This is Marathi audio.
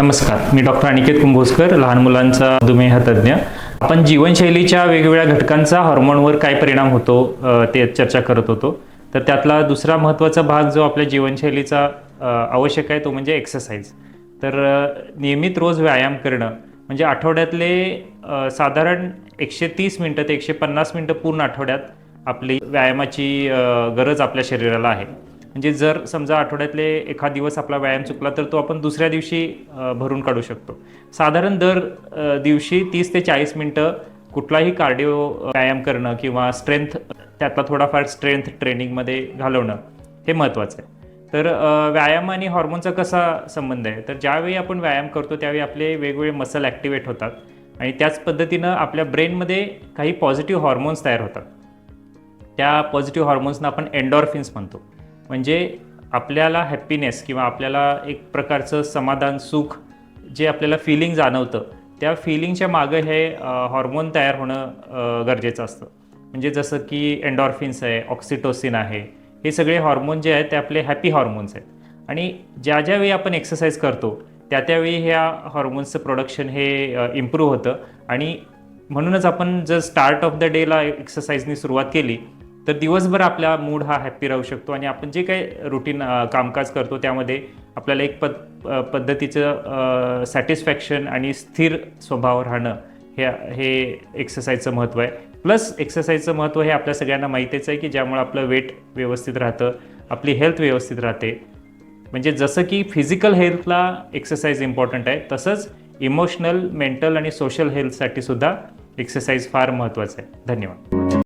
नमस्कार. मी डॉक्टर अनिकेत कुंभोजकर लहान मुलांचा मधुमेह तज्ज्ञ. आपण जीवनशैलीच्या वेगवेगळ्या घटकांचा हॉर्मोनवर काय परिणाम होतो ते चर्चा करत होतो. तर त्यातला दुसरा महत्त्वाचा भाग जो आपल्या जीवनशैलीचा आवश्यक आहे तो म्हणजे एक्सरसाइज तर नियमित रोज व्यायाम करणं म्हणजे आठवड्यातले साधारण एकशे तीस मिनटं ते एकशे पन्नास मिनटं पूर्ण आठवड्यात आपली व्यायामाची गरज आपल्या शरीराला आहे. म्हणजे जर समजा आठवड्यातले एखाद दिवस आपला व्यायाम चुकला तर तो आपण दुसऱ्या दिवशी भरून काढू शकतो. साधारण दर दिवशी तीस ते चाळीस मिनटं कुठलाही कार्डिओ व्यायाम करणं किंवा स्ट्रेंथ त्यातला थोडाफार स्ट्रेंथ ट्रेनिंगमध्ये घालवणं हे महत्त्वाचं आहे. तर व्यायाम आणि हॉर्मोनचा कसा संबंध आहे? तर ज्यावेळी आपण व्यायाम करतो त्यावेळी आपले वेगवेगळे मसल ॲक्टिवेट होतात आणि त्याच पद्धतीनं आपल्या ब्रेनमध्ये काही पॉझिटिव्ह हॉर्मोन्स तयार होतात. त्या पॉझिटिव्ह हॉर्मोन्सना आपण एन्डॉर्फिन्स म्हणतो. म्हणजे आपल्याला हॅप्पीनेस किंवा आपल्याला एक प्रकारचं समाधान सुख जे आपल्याला फिलिंग जाणवतं त्या फिलिंगच्या मागं हे हॉर्मोन तयार होणं गरजेचं असतं. म्हणजे जसं की एन्डॉर्फिन्स आहे ऑक्सिटोसिन आहे हे सगळे हॉर्मोन जे आहेत ते आपले हॅपी हॉर्मोन्स आहेत. आणि ज्या ज्यावेळी आपण एक्सरसाइज करतो त्या त्यावेळी ह्या हॉर्मोन्सचं प्रोडक्शन हे इम्प्रूव्ह होतं. आणि म्हणूनच आपण जर स्टार्ट ऑफ द डेला एक्सरसाइजनी सुरुवात केली तर दिवसभर आपला मूड हा हॅप्पी राहू शकतो आणि आपण जे काही रुटीन कामकाज करतो त्यामध्ये आपल्याला एक पद पद्धतीचं सॅटिस्फॅक्शन आणि स्थिर स्वभाव राहणं हे हे एक्सरसाइजचं महत्त्व आहे. प्लस एक्सरसाइजचं महत्त्व हे आपल्या सगळ्यांना माहितीच आहे की ज्यामुळे आपलं वेट व्यवस्थित राहतं आपली हेल्थ व्यवस्थित राहते. म्हणजे जसं की फिजिकल हेल्थला एक्सरसाइज इम्पॉर्टंट आहे तसंच इमोशनल मेंटल आणि सोशल हेल्थसाठी सुद्धा एक्सरसाइज फार महत्त्वाचं आहे. धन्यवाद.